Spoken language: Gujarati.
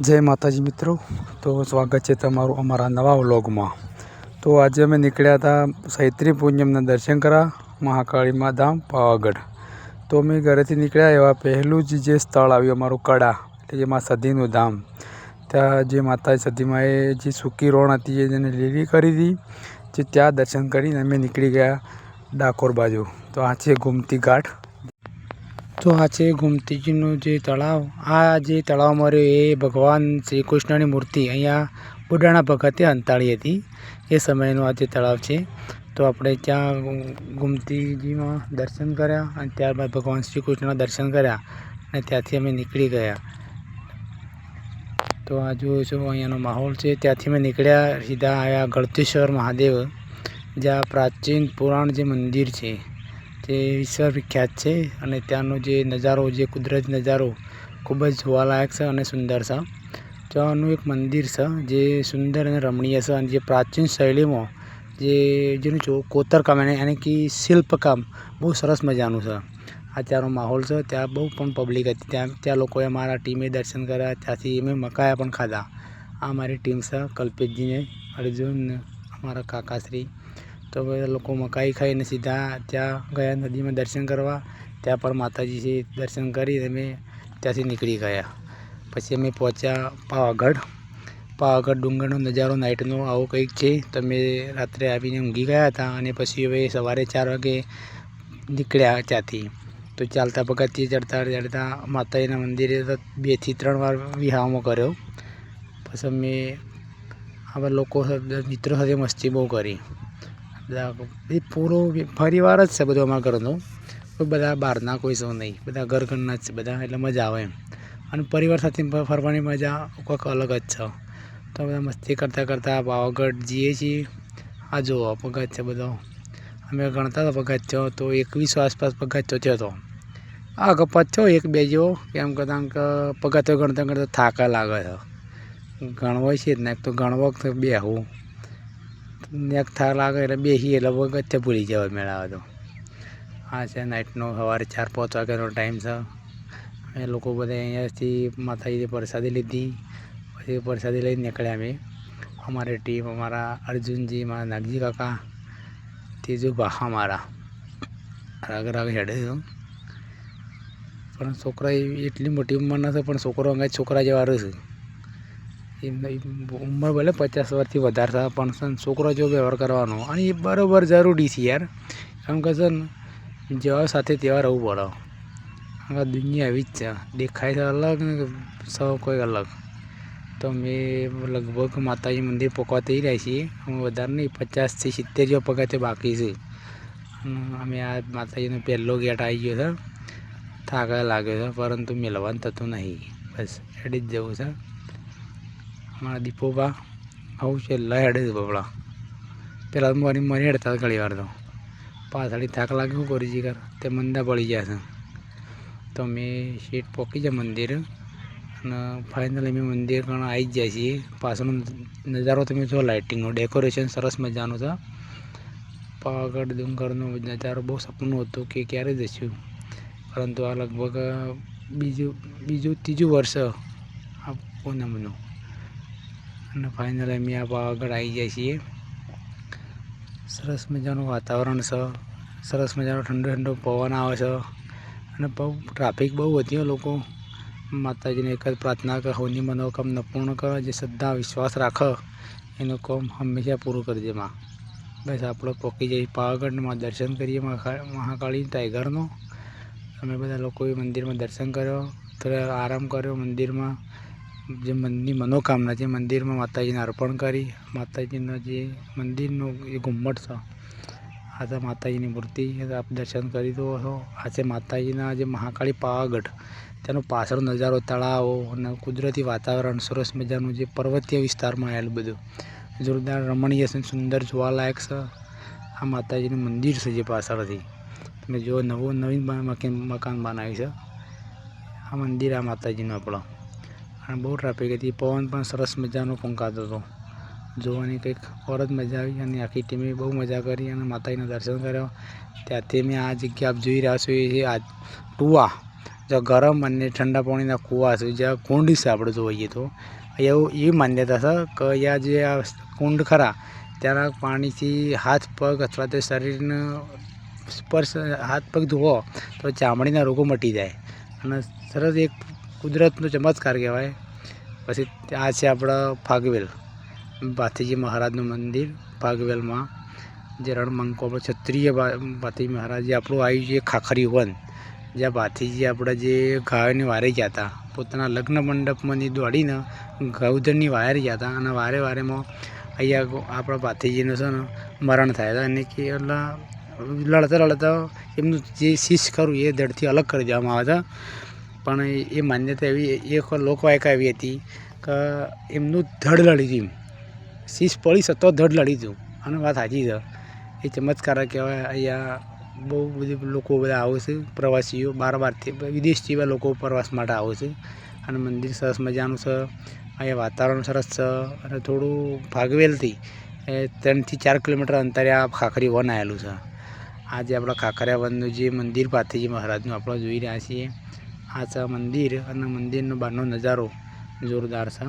જય માતાજી મિત્રો. તો સ્વાગત છે તમારું અમારા નવા વ્લોગમાં. તો આજે અમે નીકળ્યા હતા સૈત્રી પૂજ્યમના દર્શન કરવા મહાકાળીમાં ધામ પાવાગઢ. તો અમે ઘરેથી નીકળ્યા એવા પહેલું જ જે સ્થળ આવ્યું અમારું કડા એટલે જેમાં સધીનું ધામ. ત્યાં જે માતા સદીમાં જે સૂકી રોણ હતી એને લીલી કરી હતી, જે ત્યાં દર્શન કરીને અમે નીકળી ગયા ડાકોર બાજુ. તો આ છે ગુમતી ઘાટ. તો આ છે ગોમતીજીનું જે તળાવ. આ જે તળાવમાં રહ્યો એ ભગવાન શ્રી કૃષ્ણની મૂર્તિ અહીંયા બુડાણા ભગતે અંતાળી હતી. એ સમયનું આ જે તળાવ છે. તો આપણે ત્યાં ગોમતીજીમાં દર્શન કર્યા અને ત્યારબાદ ભગવાન શ્રી કૃષ્ણના દર્શન કર્યા અને ત્યાંથી અમે નીકળી ગયા. તો આ જુઓ છો, અહીંયાનો માહોલ છે. ત્યાંથી અમે નીકળ્યા સીધા આવ્યા ગળતેશ્વર મહાદેવ, જ્યાં પ્રાચીન પુરાણ જે મંદિર છે. વિશ્વ વિખ્યાત છે અને ત્યાંનો જે નજારો, જે કુદરતી નજારો ખૂબ જ જોવાલાયક છે અને સુંદર છે. ત્યાંનું એક મંદિર છે જે સુંદર અને રમણીય છે અને જે પ્રાચીન શૈલીમાં જે, જેનું જો કોતરકામ એને એને કે શિલ્પકામ બહુ સરસ મજાનું છે. આ ત્યાંનો માહોલ છે, ત્યાં બહુ પણ પબ્લિક હતી. ત્યાં ત્યાં લોકોએ મારા ટીમે દર્શન કર્યા, ત્યાંથી અમે મકાયા પણ ખાધા. આ મારી ટીમ છે કલ્પેશજીને અર્જુન, અમારા કાકાશ્રી તો બધા લોકો મકાઈ ખાઈને સીધા ત્યાં ગયા નદીમાં દર્શન કરવા. ત્યાં પણ માતાજીથી દર્શન કરી અમે ત્યાંથી નીકળી ગયા. પછી અમે પહોંચ્યા પાવાગઢ. પાવાગઢ ડુંગરનો નજારો નાઇટનો આવો કંઈક છે. તો અમે રાત્રે આવીને ઊંઘી ગયા હતા અને પછી હવે સવારે ચાર વાગે નીકળ્યા ત્યાંથી. તો ચાલતા પગથિયે ચડતા ચડતા માતાજીના મંદિરે બેથી ત્રણ વાર વિહામો કર્યો. પછી અમે આવા લોકો મિત્રો સાથે મસ્તી બહુ કરી. બધા એ પૂરો પરિવાર જ છે બધો અમારા ઘરનો. બધા બહારના, કોઈ સૌ નહીં. બધા ઘર ઘરના જ છે, બધા એટલે મજા આવે એમ. અને પરિવાર સાથે ફરવાની મજા કોઈક અલગ જ છે. તો બધા મસ્તી કરતાં કરતાં પાવાગઢ જઈએ છીએ. આ જુઓ છે બધો. અમે ગણતા હતા પગથિયો, તો એકવીસો આસપાસ પગથિયો થયો હતો. આ ગપ્પા થયો, એક બે જેવો એમ કરતાં પગથિયો ગણતા ગણતા થાકા લાગે છે. ગણવો છે જ ને તો ગણવો બેહવું. નેક થાક લાગે એટલે બેસી એટલે પગથિયા ભૂલી જવા મેળાવે તો. આ છે નાઇટનો સવારે ચાર, પાંચ વાગ્યાનો ટાઈમ છે. અમે લોકો બધા અહીંયાથી માતાજીની પ્રસાદી લીધી. પછી પ્રસાદી લઈને નીકળ્યા અમે. અમારી ટીમ અમારા અર્જુનજી મારા નાગજી કાકા, તેજુ બાહા મારા. રાગ રાગ હેડે છે. પણ છોકરા એટલી મોટી ઉંમર નથી, પણ છોકરો અંગે છોકરા જેવા એ ઉંમર ભલે પચાસ વર્ષથી વધારે થાય, પણ છોકરો જો વ્યવહાર કરવાનો, અને એ બરાબર જરૂરી છે યાર. કેમ કે છે ને, જેવા સાથે તેવા રહેવું પડે. આ દુનિયા એવી જ છે. દેખાય છે અલગ ને સૌ કોઈ અલગ. તો અમે લગભગ માતાજી મંદિર પકવા થઈ રહ્યા છીએ. અમે વધારે નહીં, પચાસથી સિત્તેર જેવા પગાતે બાકી છે. અમે આ માતાજીનો પહેલો ગેટ આવી ગયો છે. થાક લાગ્યો છે, પરંતુ મેળવાનું થતું નહીં. બસ હેડી જ જવું છે. અમારા દીપોબા આવું છે લહેડે હેડે છે બબડા. પહેલાં મરી મરી હેડતા ઘણી વાર તો. પાછળ થાક લાગે શું કરી જીગર તે મંદા પડી ગયા છે. તો મેં શીટ પોકી જાય મંદિર. અને ફાઇનલી અમે મંદિર પણ આવી જ જાય છીએ. પાછળનો નજારો તમે જો લાઇટિંગનો ડેકોરેશન સરસ મજાનું છે. પાવાગઢ ડુંગરનો નજારો બહુ સપનું હતું કે ક્યારે જશું પરંતુ આ લગભગ બીજું બીજું ત્રીજું વર્ષ આ પૂનમનું. અને ફાઇનલ અમે આ પાવાગઢ આવી જાય છીએ. સરસ મજાનું વાતાવરણ છે. સરસ મજાનો ઠંડો ઠંડો પવન આવે છે. અને બહુ ટ્રાફિક બહુ વધ્યો લોકો. માતાજીને એક જ પ્રાર્થના કે હોની મનોકામના પૂર્ણ કરે, જે શ્રદ્ધા, વિશ્વાસ રાખે. એનું કામ હંમેશા પૂરું કરજે માં. બસ આપણે પોકી જઈએ. પાવાગઢમાં દર્શન કરીએ મહાકાળી ટાઈગરનો. અમે બધા લોકોએ મંદિરમાં દર્શન કર્યો. થોડા આરામ કર્યો મંદિરમાં. જે મનની મનોકામના છે, મંદિરમાં માતાજીને અર્પણ કરી. માતાજીનો જે મંદિરનો એ ઘુમ્મટ છે. આ તો માતાજીની મૂર્તિ આપ દર્શન કરી દો છો. આ છે માતાજીના જે મહાકાળી પાવાગઢ. તેનો પાછળ નજારો, તળાવો અને કુદરતી વાતાવરણ, સરસ મજાનું જે પર્વતીય વિસ્તારમાં આવેલું બધું. જોરદાર રમણીય છે સુંદર જોવાલાયક છે. આ માતાજીનું મંદિર છે જે પાછળથી. તમે જો નવું નવીન મકાન બનાવ્યું છે. આ મંદિર આ માતાજીનું આપણો. અને બહુ ટ્રાફિક હતી. પવન પણ સરસ મજાનો ફૂંકાતો હતો. જોવાની કંઈક ઓર જ મજા આવી અને આખી ટીમે બહુ મજા કરી અને માતાજીના દર્શન કર્યા. ત્યાંથી મેં આ જગ્યા આપ જોઈ રહ્યા છો એ આ ટુવા જો ગરમ અને ઠંડા પાણીના કૂવા છે જ્યાં કુંડ છે આપણે જોઈએ તો. એવું એવી માન્યતા છે કે અહીંયા જે આ કુંડ ખરા, ત્યાંના પાણીથી હાથ પગ અથવા તો શરીરને સ્પર્શ, હાથ પગ ધોવો તો ચામડીના રોગો મટી જાય. અને સરસ એક કુદરતનો ચમત્કાર કહેવાય. પછી આ છે આપણા ફાગવેલ ભાથીજી મહારાજનું મંદિર ફાગવેલમાં જે રણમંકો આપણે ક્ષત્રિય ભાથીજી મહારાજ જે આપણું આવ્યું છે ખાખરી વન. જ્યાં ભાથીજી આપણા જે ગાયોને વારે ગયા હતા, પોતાના લગ્ન મંડપમાંથી દોડીને ગૌધનની વાયર ગયા હતા અને વારે વારેમાં અહીંયા આપણા ભાથીજીનું છે ને મરણ થયા હતા. અને કે લડતા લડતા એમનું જે શીશ કરવું એ દડથી અલગ કરી દેવામાં આવે છે. પણ એ- એ માન્યતા એવી એક લોકવાયકા એવી હતી કે એમનું ધડ લડી હતી શીશ પડી સતો ધડ લડી હતું અને વાત સાચી છે. એ ચમત્કાર કહેવાય. અહીંયા બહુ બધી લોકો બધા આવે છે, પ્રવાસીઓ બાર બારથી વિદેશથી એવા લોકો પ્રવાસ માટે આવે છે. અને મંદિર સરસ મજાનું છે. અહીંયા વાતાવરણ સરસ છે. અને થોડું ભાગવેલથી, એ ત્રણથી ચાર કિલોમીટર અંતરે આ ખાખરી વન આવેલું છે. આજે જે આપણા ખાખરિયા વનનું જે મંદિર પાથીજી મહારાજનું આપણે જોઈ રહ્યા છીએ. આ છે મંદિર અને મંદિરનો બહારનો નજારો જોરદાર છે.